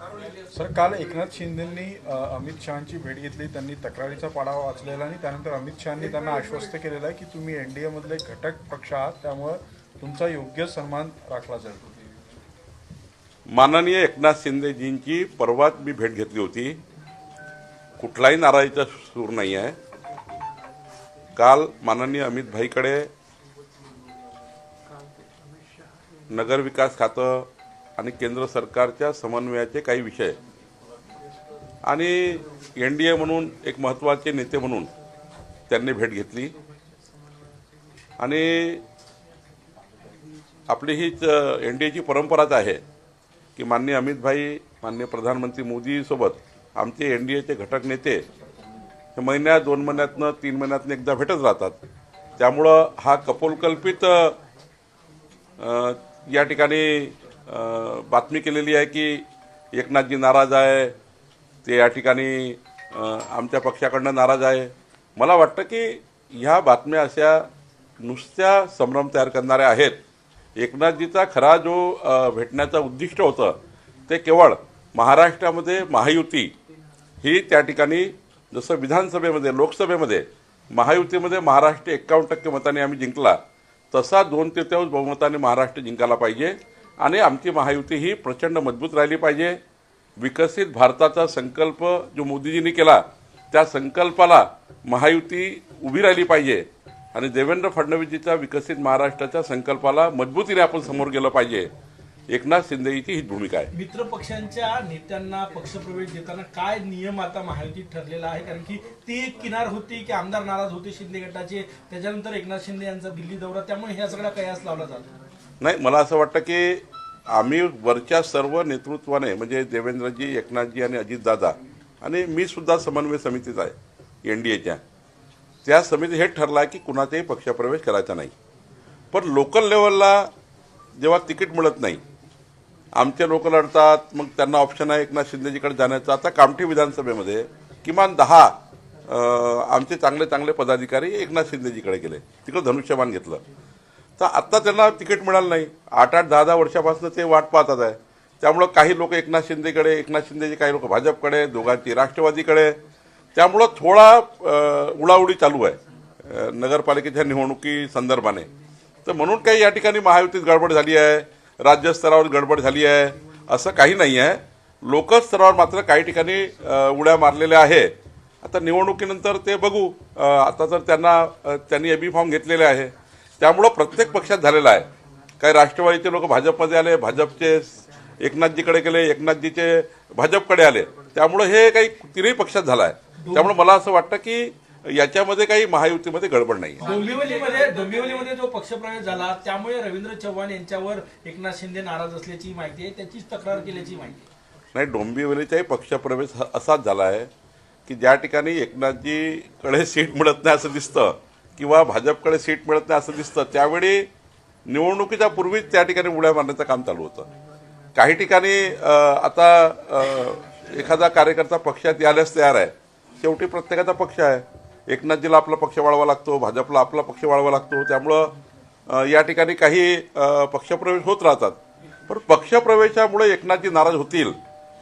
Sir काल एकनाथ शिंदेंनी अमित शहाची भेट घेतली त्यांनी तक्रारीचा पाडा वाचलेला आणि त्यानंतर अमित शहानी त्यांना आश्वस्त केलेलं आहे की तुम्ही एनडीए मधले घटक पक्ष आहात त्यामुळे तुमचा योग्य सन्मान राखला जाईल. माननीय एकनाथ शिंदेजींची परवाच मी भेट घेतली होती. कुठलाही नाराजीचा सूर नाही आहे. काल माननीय अमित भाईकडे नगरविकास खातं आणि केंद्र सरकारच्या समन्वयाचे काही विषय. आणि एन डी ए म्हणून एक महत्त्वाचे नेते म्हणून त्यांनी भेट घेतली. आणि आपली हीच एन डी एची परंपराच आहे की माननीय अमित भाई माननीय प्रधानमंत्री मोदीसोबत आमचे एन डी एचे घटक नेते हे महिन्यात दोन महिन्यातनं तीन महिन्यातनं एकदा भेटत राहतात. त्यामुळं हा कपोलकल्पित या ठिकाणी बातमी केलेली आहे की एकनाथजी नाराज आहे. ते या ठिकाणी आमच्या पक्षाकडनं नाराज आहे. मला वाटतं की ह्या बातम्या अशा नुसत्या संभ्रम तयार करणाऱ्या आहेत. एकनाथजीचा खरा जो भेटण्याचा भेटण्याचं उद्दिष्ट होतं ते केवळ महाराष्ट्रामध्ये महायुती ही त्या ठिकाणी जसं विधानसभेमध्ये लोकसभेमध्ये महायुतीमध्ये महाराष्ट्र एक्कावन्न टक्के मताने आम्ही जिंकला तसा दोन तृतीयांश बहुमताने महाराष्ट्र जिंकायला पाहिजे. आणि आमची महायुती ही प्रचंड मजबूत राहिली पाहिजे. विकसित भारताचा संकल्प जो मोदीजींनी केला त्या संकल्पाला महायुती उभी राहिली पाहिजे. आणि देवेंद्र फडणवीसजीचा विकसित महाराष्ट्राच्या संकल्पाला मजबूतीने आपण समोर गेलं पाहिजे. एकनाथ शिंदेची ही भूमिका आहे. मित्र पक्षांच्या नेत्यांना पक्षप्रवेश देताना काय नियम आता महायुतीत ठरलेला आहे? कारण की ती एक किनार होती की आमदार नाराज होते शिंदे गटाचे. त्याच्यानंतर एकनाथ शिंदे यांचा दिल्ली दौरा. त्यामुळे ह्या सगळ्या कयास लावला जातो? नाही मला असं वाटतं की आम्ही वरच्या सर्व नेतृत्वाने म्हणजे देवेंद्रजी एकनाथजी आणि अजितदादा आणि मी सुद्धा समन्वय समितीत आहे एन डी एच्या. त्या समिती हे ठरलं आहे की कुणाचाही पक्षप्रवेश करायचा नाही. पण लोकल लेवलला जेव्हा तिकीट मिळत नाही आमचे लोक लढतात मग त्यांना ऑप्शन आहे एकनाथ शिंदेजीकडे जाण्याचा. आता कामठी विधानसभेमध्ये किमान दहा आमचे चांगले चांगले पदाधिकारी एकनाथ शिंदेजीकडे गेले. तिकडे धनुष्यमान घेतलं. तर आत्ता त्यांना तिकीट मिळालं नाही. आठ आठ दहा दहा वर्षापासून ते वाट पाहतात आहे. त्यामुळं काही लोक एकनाथ शिंदेकडे एकनाथ शिंदेचे काही लोक भाजपकडे दोघांची राष्ट्रवादीकडे. त्यामुळं थोडा उडाउडी चालू आहे. नगरपालिकेच्या निवडणुकी संदर्भाने. तर म्हणून काही या ठिकाणी महायुतीत गडबड झाली आहे. राज्यस्तरावर गडबड झाली आहे. असं काही नाही आहे. लोकल स्तरावर मात्र काही ठिकाणी उड्या मारलेल्या आहे. आता निवडणुकीनंतर ते बघू. आता तर त्यांना त्यांनी एबी फॉर्म घेतलेले आहे. त्यामुळं प्रत्येक पक्षात झालेला आहे. काही राष्ट्रवादीचे लोक भाजपमध्ये आले भाजपचे एकनाथजीकडे गेले एकनाथजीचे भाजपकडे आले. त्यामुळं हे काही तिन्ही पक्षात झालं आहे त्यामुळे मला असं वाटतं की याच्यामध्ये काही महायुतीमध्ये गडबड नाही डोंबिवलीमध्ये डोंबिवलीमध्ये जो पक्षप्रवेश झाला त्यामुळे रवींद्र चव्हाण यांच्यावर एकनाथ शिंदे नाराज असल्याची माहिती आहे त्याचीच तक्रार केल्याची माहिती नाही डोंबिवलीचाही पक्षप्रवेश असाच झाला आहे की ज्या ठिकाणी एकनाथजीकडे सीट मिळत नाही असं दिसतं किंवा भाजपकडे सीट मिळत नाही असं दिसतं त्यावेळी निवडणुकीच्या पूर्वीच त्या ठिकाणी उड्या मारण्याचं काम चालू होतं. काही ठिकाणी आता एखादा कार्यकर्ता पक्षात यायलाच तयार आहे. शेवटी प्रत्येकाचा पक्ष आहे. एकनाथजीला आपला पक्ष वाढवा लागतो भाजपला आपला पक्ष वाढवा लागतो. त्यामुळं या ठिकाणी काही पक्षप्रवेश होत राहतात. पण पक्षप्रवेशामुळे एकनाथजी नाराज होतील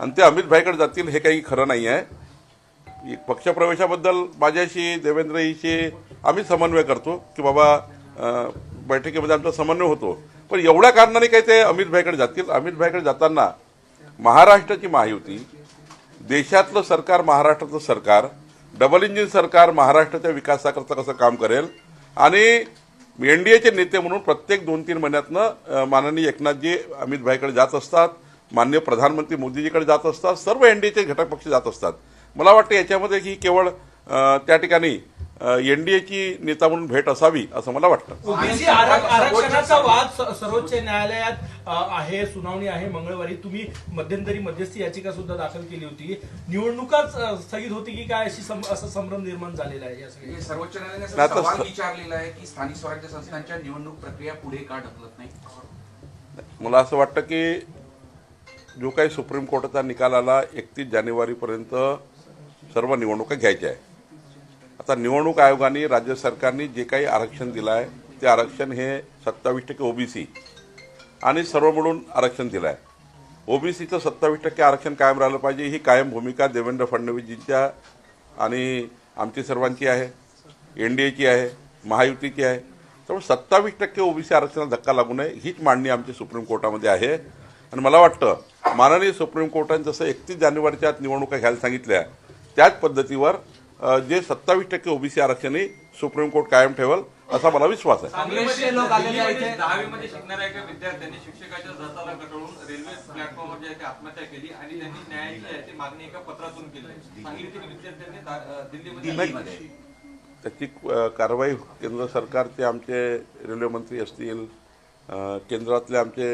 आणि ते अमित भाईकडे जातील हे काही खरं नाही आहे पक्षप्रवेशाबद्दल माझ्याशी देवेंद्रजीशी आम्ही समन्वय करतो की बाबा बैठकीमध्ये आमचा समन्वय होतो. पण एवढ्या कारणाने काही ते अमित भाईकडे जातील. अमित भाईकडे जाताना महाराष्ट्राची महायुती देशातलं सरकार महाराष्ट्राचं सरकार डबल इंजिन सरकार महाराष्ट्राच्या विकासाकरता कसं काम करेल आणि एन डी एचे नेते म्हणून प्रत्येक दोन तीन महिन्यातनं माननीय एकनाथजी अमित भाईकडे जात असतात माननीय प्रधानमंत्री मोदीजीकडे जात असतात सर्व एन डी एचे घटक पक्ष जात असतात. मला वाटतं याच्यामध्ये ही केवळ त्या ठिकाणी एन डी एची नेता म्हणून भेट असावी असं मला वाटतं. आरक्षणाचा वाद सर्वोच्च न्यायालयात आहे सुनावणी आहे. मंगळवारी तुम्ही मध्यंतरी मध्यस्थी याचिका सुद्धा दाखल केली होती. निवडणुकाच स्थगित होती की काय अशी असं संभ्रम निर्माण झालेला आहे या सगळ्या सर्वोच्च न्यायालयाने विचारलेला आहे की स्थानिक स्वराज्य संस्थांच्या निवडणूक प्रक्रिया पुढे का ढकलत नाही? मला असं वाटतं की जो काही सुप्रीम कोर्टाचा निकाल आला एकतीस जानेवारीपर्यंत सर्व निवडणुका घ्यायच्या आहे आता निवडणूक आयोगाने राज्य सरकारने जे काही आरक्षण दिलं आहे ते आरक्षण हे सत्तावीस टक्के ओबीसी आणि सर्व मिळून आरक्षण दिलं आहे. ओबीसीचं सत्तावीस टक्के आरक्षण कायम राहिलं पाहिजे ही कायम भूमिका देवेंद्र फडणवीसजींच्या आणि आमची सर्वांची आहे एन डी एची आहे महायुतीची आहे. त्यामुळे सत्तावीस टक्के ओबीसी आरक्षणाला धक्का लागू नये हीच मांडणी आमची सुप्रीम कोर्टामध्ये आहे. आणि मला वाटतं माननीय सुप्रीम कोर्टाने जसं एकतीस जानेवारीच्या आत निवडणुका घ्यायला सांगितल्या त्याच पद्धतीवर जे सत्तावीस टक्के ओबीसी आरक्षणही सुप्रीम कोर्ट कायम ठेवल असा मला विश्वास आहे. काँग्रेसचे लोक आलेले आहेत इथे. दहावीमध्ये शिकणाऱ्या एका विद्यार्थ्याने शिक्षकाच्या जाचाला कटळून रेल्वे प्लॅटफॉर्मवर जे आहे ते आत्महत्या केली आणि त्यांनी न्यायाची आहे ती मागणी एका पत्रातून केली. सांगलीतील विद्यार्थ्यांनी दा- अं, दिल्लीमध्ये दिल्लीमध्ये त्याची कारवाई केंद्र सरकारचे आमचे रेल्वे मंत्री असतील केंद्रातले आमचे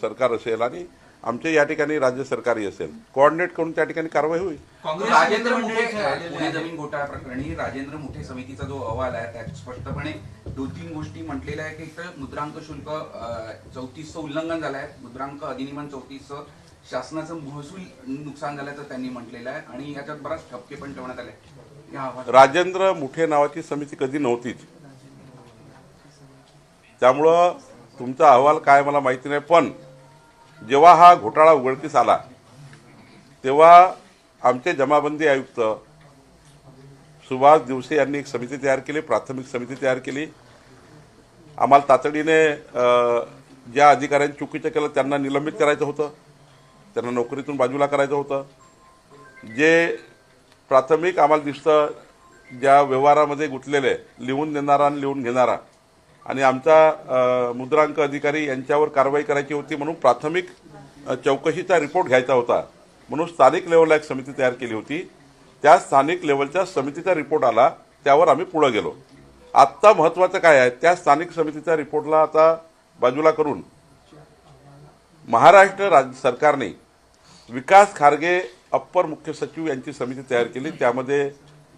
सरकार असेल आणि आमचे या ठिकाणी राज्य सरकारही असेल. कोऑर्डिनेट करून त्या ठिकाणी कारवाई होईल. राजेंद्र मुठे पुणे. जमीन घोटाळा प्रकरणी राजेंद्र मुठे समितीचा जो अहवाल आहे त्यात स्पष्टपणे दोन तीन गोष्टी म्हटलेल्या आहे की इथं मुद्रांक शुल्क चौतीसचं उल्लंघन झालं आहे मुद्रांक अधिनियमन चौतीसचं शासनाचं महसूल नुकसान झाल्याचं त्यांनी म्हटलेलं आहे आणि याच्यात बराच ठपके पण ठेवण्यात आले. राजेंद्र मुठे नावाची समिती कधी नव्हतीच. त्यामुळं तुमचा अहवाल काय मला माहिती नाही पण जेव्हा हा घोटाळा उघडकीस आला तेव्हा आमचे जमाबंदी आयुक्त सुभाष दिवसे यांनी एक समिती तयार केली प्राथमिक समिती तयार केली. आम्हाला तातडीने ज्या अधिकाऱ्यांनी चुकीचं केलं त्यांना निलंबित करायचं होतं. त्यांना नोकरीतून बाजूला करायचं होतं. जे प्राथमिक आम्हाला दिसतं ज्या व्यवहारामध्ये गुंतलेले लिहून देणारा आणि लिहून घेणारा आणि आमचा मुद्रांक अधिकारी यांच्यावर कारवाई करायची होती म्हणून प्राथमिक चौकशीचा रिपोर्ट घ्यायचा होता. म्हणून स्थानिक लेवलला एक समिती तयार केली होती. त्या स्थानिक लेवलच्या समितीचा रिपोर्ट आला त्यावर आम्ही पुढे गेलो. आत्ता महत्त्वाचं काय आहे त्या स्थानिक समितीच्या रिपोर्टला आता बाजूला करून महाराष्ट्र राज्य सरकारने विकास खारगे अप्पर मुख्य सचिव यांची समिती तयार केली. त्यामध्ये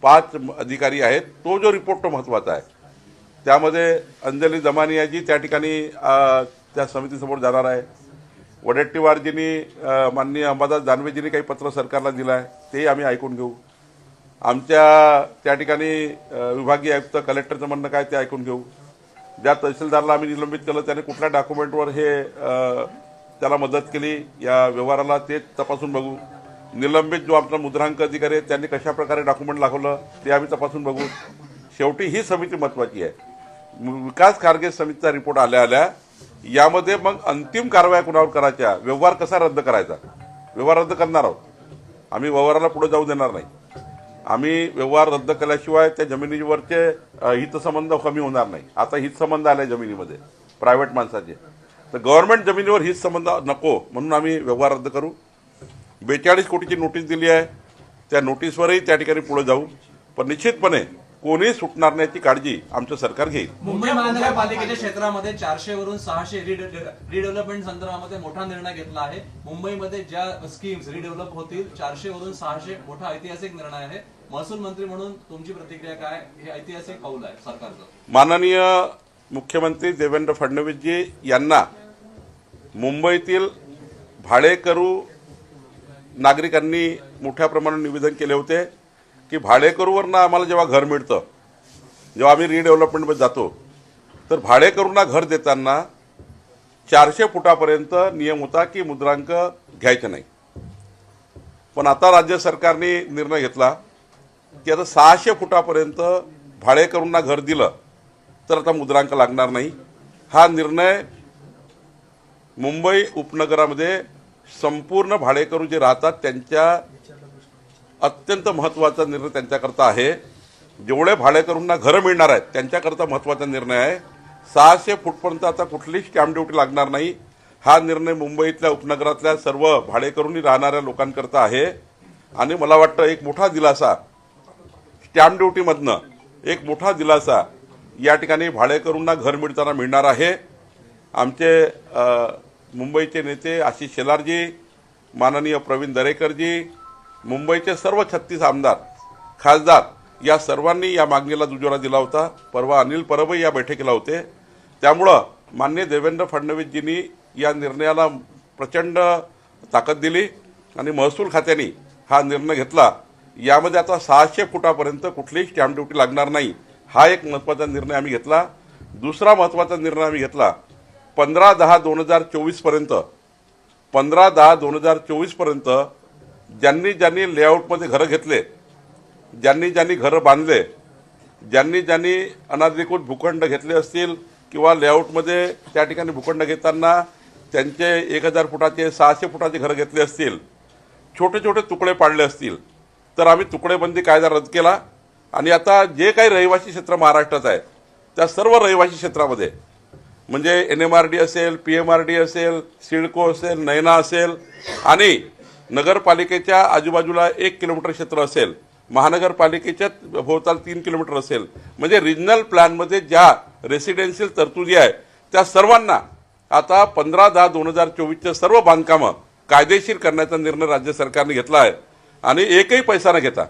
पाच अधिकारी आहेत. तो जो रिपोर्ट तो महत्त्वाचा आहे. त्यामध्ये अंजली जमानियाजी त्या ठिकाणी त्या समितीसमोर जाणार आहे. वडेट्टीवारजींनी माननीय अंबादास दानवेजींनी काही पत्र सरकारला दिलं आहे तेही आम्ही ऐकून घेऊ. आमच्या त्या ठिकाणी विभागीय आयुक्त कलेक्टरचं म्हणणं काय ते ऐकून घेऊ. ज्या तहसीलदारला आम्ही निलंबित केलं त्याने कुठल्या डॉक्युमेंटवर हे त्याला मदत केली या व्यवहाराला ते तपासून बघू. निलंबित जो आमचा मुद्रांक अधिकारी आहे त्यांनी कशाप्रकारे डॉक्युमेंट दाखवलं ते आम्ही तपासून बघू. शेवटी ही समिती महत्वाची आहे. विकास खारगे समितीचा रिपोर्ट आल्या आल्या यामध्ये मग अंतिम कारवाया कुणावर करायच्या? व्यवहार कसा रद्द करायचा? व्यवहार रद्द करणार आहोत. आम्ही व्यवहाराला पुढे जाऊ देणार नाही. आम्ही व्यवहार रद्द केल्याशिवाय त्या जमिनीवरचे हितसंबंध कमी होणार नाही. आता हितसंबंध आले जमिनीमध्ये प्रायव्हेट माणसाचे. तर गव्हर्नमेंट जमिनीवर हितसंबंध नको म्हणून आम्ही व्यवहार रद्द करू. बेचाळीस कोटीची नोटीस दिली आहे. त्या नोटीसवरही त्या ठिकाणी पुढे जाऊ. पण निश्चितपणे कोणी सुटणार नाही याची काळजी आमचं सरकार घेईल. मुंबई महानगरपालिकेच्या क्षेत्रामध्ये चारशे वरून सहाशे रिडेव्हलपमेंट संदर्भामध्ये मोठा निर्णय घेतला आहे. मुंबईमध्ये ज्या स्कीम्स रिडेव्हलप होतील चारशे वरून सहाशे मोठा ऐतिहासिक निर्णय आहे. महसूल मंत्री म्हणून तुमची प्रतिक्रिया काय? हे ऐतिहासिक पाऊल आहे सरकारचं. माननीय मुख्यमंत्री देवेंद्र फडणवीसजी यांना मुंबईतील भाडेकरू नागरिकांनी मोठ्या प्रमाणात निवेदन केले होते. की भाडेकरूवरनं आम्हाला जेव्हा घर मिळतं जेव्हा आम्ही रिडेव्हलपमेंटमध्ये जातो तर भाडेकरूंना घर देताना चारशे फुटापर्यंत नियम होता की मुद्रांक घ्यायचे नाही. पण आता राज्य सरकारने निर्णय घेतला की आता सहाशे फुटापर्यंत भाडेकरूंना घर दिलं तर आता मुद्रांक लागणार नाही. हा निर्णय मुंबई उपनगरामध्ये संपूर्ण भाडेकरू जे राहतात त्यांच्या अत्यंत महत्त्वाचा निर्णय त्यांच्याकरता आहे. जेवढे भाडेकरूंना घरं मिळणार आहेत त्यांच्याकरता महत्त्वाचा निर्णय आहे. सहाशे फूटपर्यंत आता कुठलीच स्टॅम्प ड्युटी लागणार नाही. हा निर्णय मुंबईतल्या उपनगरातल्या सर्व भाडेकरूंनी राहणाऱ्या लोकांकरता आहे. आणि मला वाटतं एक मोठा दिलासा स्टॅम्प ड्युटीमधनं एक मोठा दिलासा या ठिकाणी भाडेकरूंना घर मिळताना मिळणार आहे. आमचे मुंबईचे नेते आशिष शेलारजी माननीय प्रवीण दरेकरजी मुंबईचे सर्व छत्तीस आमदार खासदार या सर्वांनी या मागणीला दुजोरा दिला होता. परवा अनिल परबही या बैठकीला होते. त्यामुळं मान्य देवेंद्र फडणवीसजींनी या निर्णयाला प्रचंड ताकद दिली आणि महसूल खात्याने हा निर्णय घेतला. यामध्ये आता सहाशे फुटापर्यंत कुठलीही स्टॅम्प ड्युटी लागणार नाही. हा एक महत्त्वाचा निर्णय आम्ही घेतला. दुसरा महत्त्वाचा निर्णय आम्ही घेतला. पंधरा दहा दोन हजार चोवीसपर्यंत पंधरा दहा दोन हजार चोवीसपर्यंत ज्यांनी ज्यांनी लेआउटमध्ये घरं घेतले ज्यांनी ज्यांनी घरं बांधले ज्यांनी ज्यांनी अनाधिकृत भूखंड घेतले असतील किंवा लेआउटमध्ये त्या ठिकाणी भूखंड घेताना त्यांचे एक हजार फुटाचे सहाशे फुटाचे घरं घेतले असतील छोटे छोटे तुकडे पाडले असतील तर आम्ही तुकडेबंदी कायदा रद्द केला. आणि आता जे काही रहिवासी क्षेत्र महाराष्ट्रात आहे त्या सर्व रहिवासी क्षेत्रामध्ये म्हणजे एन एम आर डी असेल पी एम आर डी असेल सिडको असेल नैना असेल आणि नगरपालिकेच्या आजूबाजूला एक किलोमीटर क्षेत्र असेल महानगरपालिकेच्या भोवताल तीन किलोमीटर असेल म्हणजे रिजनल प्लॅनमध्ये ज्या रेसिडेन्शियल तरतुदी आहे त्या सर्वांना आता पंधरा दहा दोन हजार चोवीसच्या सर्व बांधकामं कायदेशीर करण्याचा निर्णय राज्य सरकारने घेतला आहे. आणि एकही पैसा न घेता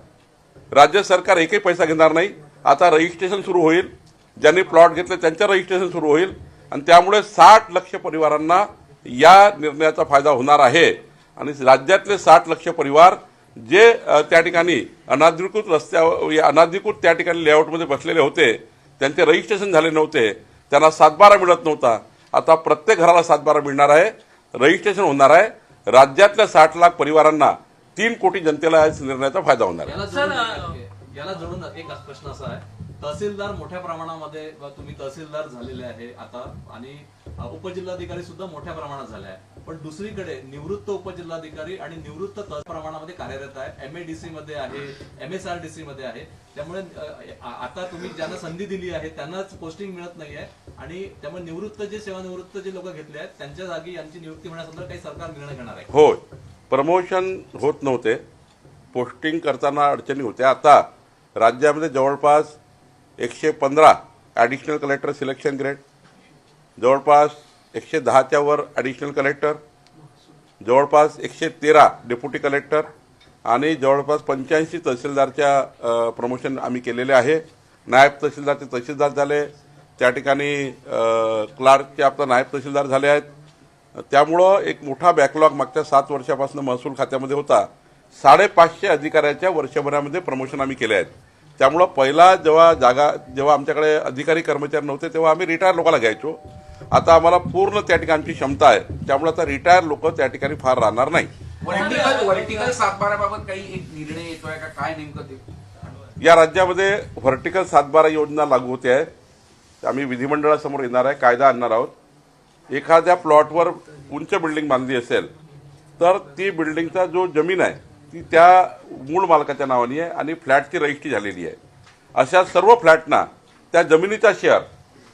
राज्य सरकार एकही पैसा घेणार नाही. आता रजिस्ट्रेशन सुरू होईल. ज्यांनी प्लॉट घेतले त्यांचं रजिस्ट्रेशन सुरू होईल. आणि त्यामुळे साठ लक्ष परिवारांना या निर्णयाचा फायदा होणार आहे. आणि राज्यातले साठ लक्ष परिवार जे त्या ठिकाणी अनाधिकृत रस्त्यावर या अनाधिकृत त्या ठिकाणी लेआउटमध्ये बसलेले होते त्यांचे रजिस्ट्रेशन झाले नव्हते त्यांना सातबारा मिळत नव्हता. आता प्रत्येक घराला सातबारा मिळणार आहे रजिस्ट्रेशन होणार आहे. राज्यातल्या साठ लाख परिवारांना तीन कोटी जनतेला या निर्णयाचा फायदा होणार आहे. याला जोडून याला जोडून एक प्रश्न असा आहे. तहसीलदार मोठ्या प्रमाणामध्ये तुम्ही तहसीलदार झालेले आहे आता आणि उपजिल्हाधिकारी सुद्धा मोठ्या प्रमाणात झाले आहे. पण दुसरीकडे निवृत्त उपजिल्हाधिकारी आणि निवृत्त तह प्रमाणामध्ये कार्यरत आहे. एम ए डी सी मध्ये आहे M S R D C मध्ये आहे. त्यामुळे आता तुम्ही ज्यांना संधी दिली आहे त्यांनाच पोस्टिंग मिळत नाही आहे आणि त्यामुळे निवृत्त जे सेवानिवृत्त जे लोक घेतले आहेत त्यांच्या जागी यांची नियुक्ती होण्यासंदर्भात काही सरकार निर्णय घेणार आहे. होय. प्रमोशन होत नव्हते. पोस्टिंग करताना अडचणी होत्या. आता राज्यामध्ये जवळपास एकशे पंधरा ॲडिशनल कलेक्टर सिलेक्शन ग्रेड जवळपास एकशे दहाच्या वर ॲडिशनल कलेक्टर जवळपास एकशे तेरा डेप्युटी कलेक्टर आणि जवळपास पंच्याऐंशी तहसीलदारच्या प्रमोशन आम्ही केलेले आहे. नायब तहसीलदारचे तहसीलदार झाले. त्या ठिकाणी क्लार्कचे आपला नायब तहसीलदार झाले आहेत. त्यामुळं एक मोठा बॅकलॉग मागच्या सात वर्षापासून महसूल खात्यामध्ये होता. साडेपाचशे अधिकाऱ्याच्या वर्षभरामध्ये प्रमोशन आम्ही केले आहेत. त्यामुळं पहिला जेव्हा जागा जेव्हा आमच्याकडे अधिकारी कर्मचारी नव्हते तेव्हा आम्ही रिटायर लोकांना घ्यायचो. आता आम्हाला पूर्ण त्या ठिकाणी आमची क्षमता आहे. त्यामुळे आता रिटायर लोक त्या ठिकाणी फार राहणार नाही. व्हर्टिकल व्हर्टिकल सातबाराबाबत काही एक निर्णय येतोय का? काय नेमकं ते? या राज्यामध्ये व्हर्टिकल सातबारा योजना लागू होते आहे. आम्ही विधिमंडळासमोर येणार आहे कायदा आणणार आहोत. एखाद्या प्लॉटवर उंच बिल्डिंग बांधली असेल तर ती बिल्डिंगचा जो जमीन आहे ती त्या मूळ मालकाच्या नावाने आहे आणि फ्लॅटची रजिस्ट्री झालेली आहे. अशा सर्व फ्लॅटना त्या जमिनीचा शेअर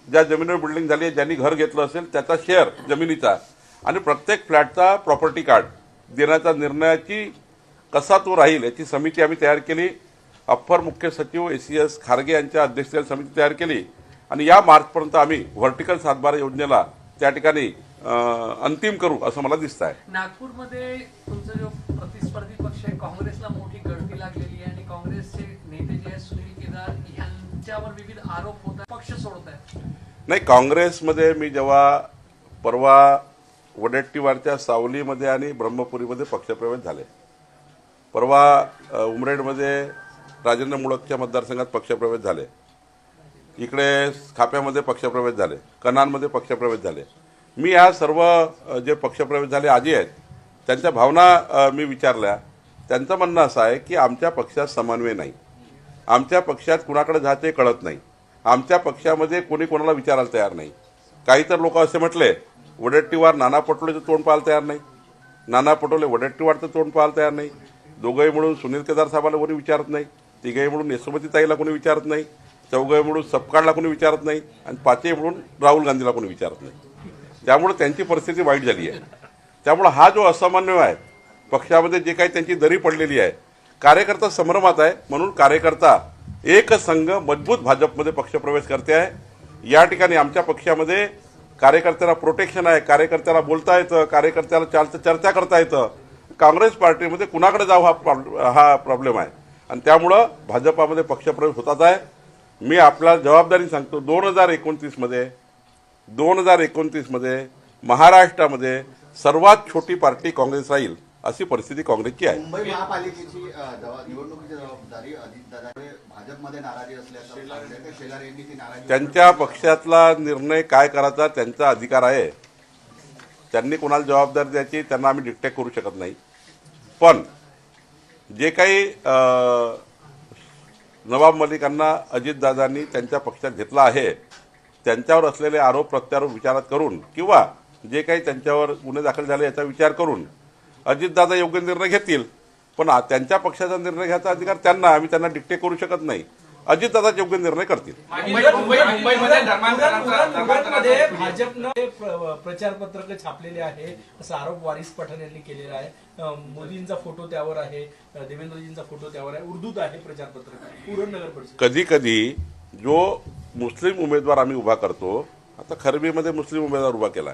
ज्या जमिनीवर बिल्डिंग झाली आहे ज्यांनी घर घेतलं असेल त्याचा शेअर जमिनीचा आणि प्रत्येक फ्लॅटचा प्रॉपर्टी कार्ड देण्याचा निर्णयाची कसा तो राहील याची समिती आम्ही तयार केली. अप्पर मुख्य सचिव ए सी एस खारगे यांच्या अध्यक्षतेखाली समिती तयार केली. आणि या मार्चपर्यंत आम्ही व्हर्टिकल सातबारा योजनेला त्या ठिकाणी अंतिम करू असं मला दिसत आहे नागपूरमध्ये तुमचा जो प्रतिस्पर्धी पक्ष आहे काँग्रेसला मोठी गळती लागलेली आहे आणि काँग्रेसचे नेते जे आहेत सुनील केदार विविध आरोप होत पक्ष सोडत नाही काँग्रेसमध्ये मी जेव्हा परवा वडेट्टीवारच्या सावलीमध्ये आणि ब्रह्मपुरीमध्ये पक्षप्रवेश झाले. परवा उमरेडमध्ये राजेंद्र मुळकच्या मतदारसंघात पक्षप्रवेश झाले. इकडे खाप्यामध्ये पक्षप्रवेश झाले. कनानमध्ये पक्षप्रवेश झाले. मी या सर्व जे पक्षप्रवेश झाले आजी आहेत त्यांच्या भावना मी विचारल्या. त्यांचं म्हणणं असं आहे की आमच्या पक्षात समन्वय नाही. आमच्या पक्षात कुणाकडे जाते कळत नाही. आमच्या पक्षामध्ये कोणी कोणाला विचारायला तयार नाही. काही तर लोक असे म्हटले वडेट्टीवार नाना पटोलेचं तोंड पाहायला तयार नाही. नाना पटोले वडेट्टीवारचं तोंड पाहायला तयार नाही. दोघंही म्हणून सुनील केदार साहेबाला कोणी विचारत नाही. तिघंही म्हणून यशोमती ताईला कोणी विचारत नाही. चौघंही म्हणून सपकाळला कोणी विचारत नाही. आणि पाचही म्हणून राहुल गांधीला कोणी विचारत नाही. त्यामुळे त्यांची परिस्थिती वाईट झाली आहे. त्यामुळे हा जो असामान्य आहे पक्षामध्ये जे काही त्यांची दरी पडलेली आहे कार्यकर्ता संभ्रमात आहे. म्हणून कार्यकर्ता एक संघ मजबूत भाजपमध्ये पक्षप्रवेश करते आहे. या ठिकाणी आमच्या पक्षामध्ये कार्यकर्त्याला प्रोटेक्शन आहे. कार्यकर्त्याला बोलता येतं. कार्यकर्त्याला चालतं चर्चा करता येतं. काँग्रेस पार्टीमध्ये कुणाकडे जाऊ हा हा प्रॉब्लेम आहे. आणि त्यामुळं भाजपामध्ये पक्षप्रवेश होतात आहे. मी आपला जबाबदारी सांगतो. दोन हजार एकोणतीसमध्ये दोन हजार एकोणतीसमध्ये महाराष्ट्रामध्ये सर्वात छोटी पार्टी काँग्रेस राहील. अशी परिस्थिती काँग्रेसची आहे. मुंबई महापालिकेची निवडणुकीची जबाबदारी अजितदादाकडे भाजपमध्ये नाराजी असल्याचं शेलार यांनी ती नाराजी त्यांच्या पक्षातला निर्णय काय करायचा त्यांचा अधिकार आहे. त्यांनी कोणाला जबाबदारी द्यायची त्यांना आम्ही डिक्टेट करू शकत नाही. पण जे काही नवाब मलिकांना अजितदादांनी त्यांच्या पक्षात घेतला आहे त्यांच्यावर असलेले आरोप प्रत्यारोप विचारात करून किंवा जे काही त्यांच्यावर गुन्हे दाखल झाले याचा विचार करून अजितदादा योग्य निर्णय घेतील. पण त्यांच्या पक्षाचा निर्णय घ्यायचा अधिकार त्यांना आम्ही त्यांना डिक्टेट करू शकत नाही. अजितदादाच योग्य निर्णय करतील. भाजपनं हे प्र- प्रचार पत्रक छापलेले आहे. असा आरोप वारिस पठाण यांनी केलेला आहे. मोदींचा फोटो त्यावर आहे. देवेंद्रजींचा फोटो त्यावर आहे. उर्दूत आहे प्रचार पत्रक उरण नगर परिषद. कधी कधी जो मुस्लिम उमेदवार आम्ही उभा करतो आता खरबीमध्ये मुस्लिम उमेदवार उभा केला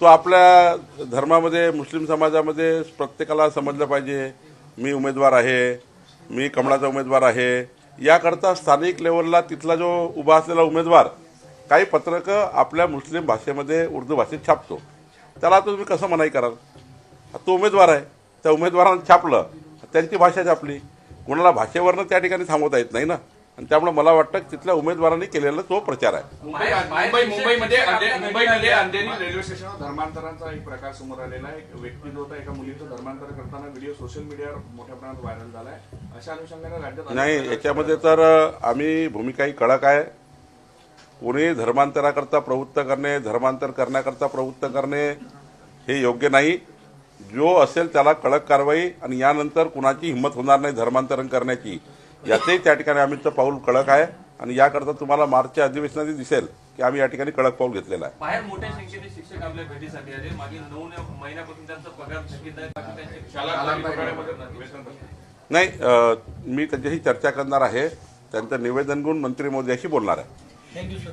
तो आपल्या धर्मामध्ये मुस्लिम समाजामध्ये प्रत्येकाला समजलं पाहिजे. मी उमेदवार आहे मी कमळाचा उमेदवार आहे. याकरता स्थानिक लेवलला तिथला जो उभा असलेला उमेदवार काही पत्रकं आपल्या मुस्लिम भाषेमध्ये उर्दू भाषेत छापतो. त्याला तुम्ही कसं मनाई कराल? तो उमेदवार आहे त्या उमेदवारानं छापलं त्यांची भाषा छापली. कोणाला भाषेवरनं त्या ठिकाणी थांबवता येत नाही ना? आणि त्यामुळे मला वाटतं की तिथल्या उमेदवारांनी केलेला तो प्रचार आहे. मुंबई मुंबई मुंबईमध्ये मुंबईमध्ये अंधेरी रेल्वे स्टेशनवर धर्मांतराचा एक प्रकार समोर आलेला आहे. एक व्यक्ती जो होता एका मुलीचं धर्मांतर करताना व्हिडिओ सोशल मीडियावर मोठ्या प्रमाणात व्हायरल झालाय. अशा अनुषंगाने राज्यात नाही याच्यामध्ये तर आम्ही भूमिकाही कडक आहे. कोणी धर्मांतराकरता प्रवृत्त करणे धर्मांतर करण्याकरता प्रवृत्त करणे हे योग्य नाही. जो असेल त्याला कडक कारवाई आणि यानंतर कुणाची हिंमत होणार नाही धर्मांतरण करण्याची. याचंही त्या ठिकाणी आम्हीचं पाऊल कडक आहे आणि याकरता तुम्हाला मार्चच्या अधिवेशनात दिसेल की आम्ही या ठिकाणी कडक पाऊल घेतलेलं आहे. बाहेर मोठ्या संख्येने शिक्षक आपल्या भेटीसाठी आले. मागील नऊ महिन्यापासून त्यांचा पगार. नाही मी त्यांच्याशी चर्चा करणार आहे. त्यांचं निवेदन घेऊन मंत्री मोदयाशी बोलणार आहे. Thank you sir